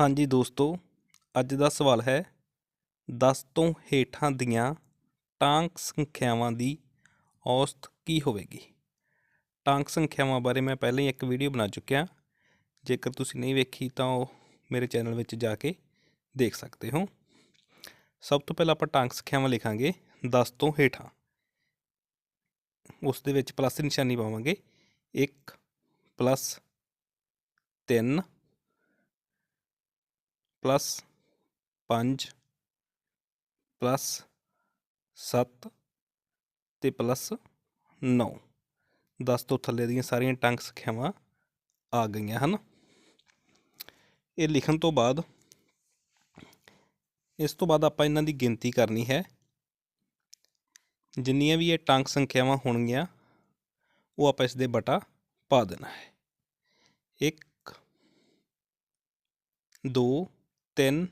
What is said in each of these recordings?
ਹਾਂਜੀ ਦੋਸਤੋ, ਅੱਜ ਦਾ ਸਵਾਲ ਹੈ 10 ਤੋਂ ਹੇਠਾਂ ਦੀਆਂ ਟਾਂਕ ਸੰਖਿਆਵਾਂ ਦੀ ਔਸਤ ਕੀ ਹੋਵੇਗੀ? ਟਾਂਕ ਸੰਖਿਆਵਾਂ ਬਾਰੇ ਮੈਂ ਪਹਿਲਾਂ ਹੀ ਇੱਕ ਵੀਡੀਓ ਬਣਾ ਚੁੱਕਿਆ। ਜੇਕਰ ਤੁਸੀਂ ਨਹੀਂ ਵੇਖੀ ਤਾਂ ਉਹ ਮੇਰੇ ਚੈਨਲ ਵਿੱਚ ਜਾ ਕੇ ਦੇਖ ਸਕਦੇ ਹੋ। ਸਭ ਤੋਂ ਪਹਿਲਾਂ ਆਪਾਂ ਟਾਂਕ ਸੰਖਿਆਵਾਂ ਲਿਖਾਂਗੇ 10 ਤੋਂ ਹੇਠਾਂ। ਉਸ ਦੇ ਵਿੱਚ ਪਲੱਸ ਦੀ ਨਿਸ਼ਾਨੀ ਪਾਵਾਂਗੇ। 1 ਪਲੱਸ 3 ਪਲੱਸ ਪੰਜ, ਪਲੱਸ ਸੱਤ ਅਤੇ ਪਲੱਸ ਨੌ। 10 ਤੋਂ ਥੱਲੇ ਦੀਆਂ ਸਾਰੀਆਂ ਟੰਕ ਸੰਖਿਆਵਾਂ ਆ ਗਈਆਂ ਹਨ। ਇਹ ਲਿਖਣ ਤੋਂ ਬਾਅਦ, ਇਸ ਤੋਂ ਬਾਅਦ ਆਪਾਂ ਇਹਨਾਂ ਦੀ ਗਿਣਤੀ ਕਰਨੀ ਹੈ। ਜਿੰਨੀਆਂ ਵੀ ਇਹ ਟੰਕ ਸੰਖਿਆਵਾਂ ਹੋਣਗੀਆਂ, ਉਹ ਆਪਾਂ ਇਸ ਦੇ ਬਟਾ ਪਾ ਦੇਣਾ ਹੈ। 1 2 3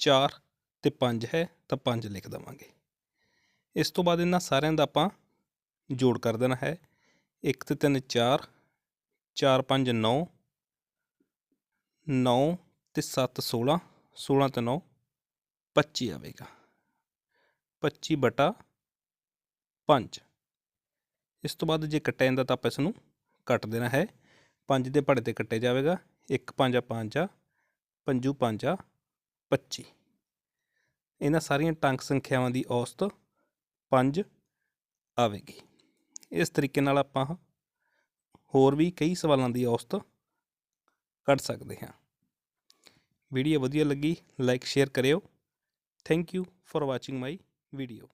4 ਤੇ 5 ਹੈ, ਤਾਂ 5 ਲਿਖ ਦਵਾਂਗੇ। ਇਸ ਤੋਂ ਬਾਅਦ ਇਹਨਾਂ ਸਾਰਿਆਂ ਦਾ ਆਪਾਂ ਜੋੜ ਕਰ ਦੇਣਾ ਹੈ। 1 ਤੇ 3 4 4 5 9 9 ਤੇ 7 16 16 ਤੇ 9 25 ਆਵੇਗਾ। 25 ਬਟਾ 5 ਇਸ ਤੋਂ ਬਾਅਦ ਜੇ ਕੱਟਿਆ ਜਾਂਦਾ ਤਾਂ ਆਪਾਂ ਇਸ ਨੂੰ ਕੱਟ ਦੇਣਾ ਹੈ। 5 ਦੇ ਪੜੇ ਤੇ ਕੱਟਿਆ ਜਾਵੇਗਾ। 1 5 5 ਪੰਜੂ 5 25 ਇਹਨਾਂ ਸਾਰੀਆਂ ਟਾਂਕ ਸੰਖਿਆਵਾਂ ਦੀ ਔਸਤ 5 ਆਵੇਗੀ। ਇਸ ਤਰੀਕੇ ਨਾਲ ਆਪਾਂ ਹੋਰ ਵੀ ਕਈ ਸਵਾਲਾਂ ਦੀ ਔਸਤ ਕੱਢ ਸਕਦੇ ਹਾਂ। ਵੀਡੀਓ ਵਧੀਆ ਲੱਗੀ ਲਾਈਕ ਸ਼ੇਅਰ ਕਰਿਓ। Thank you for watching my video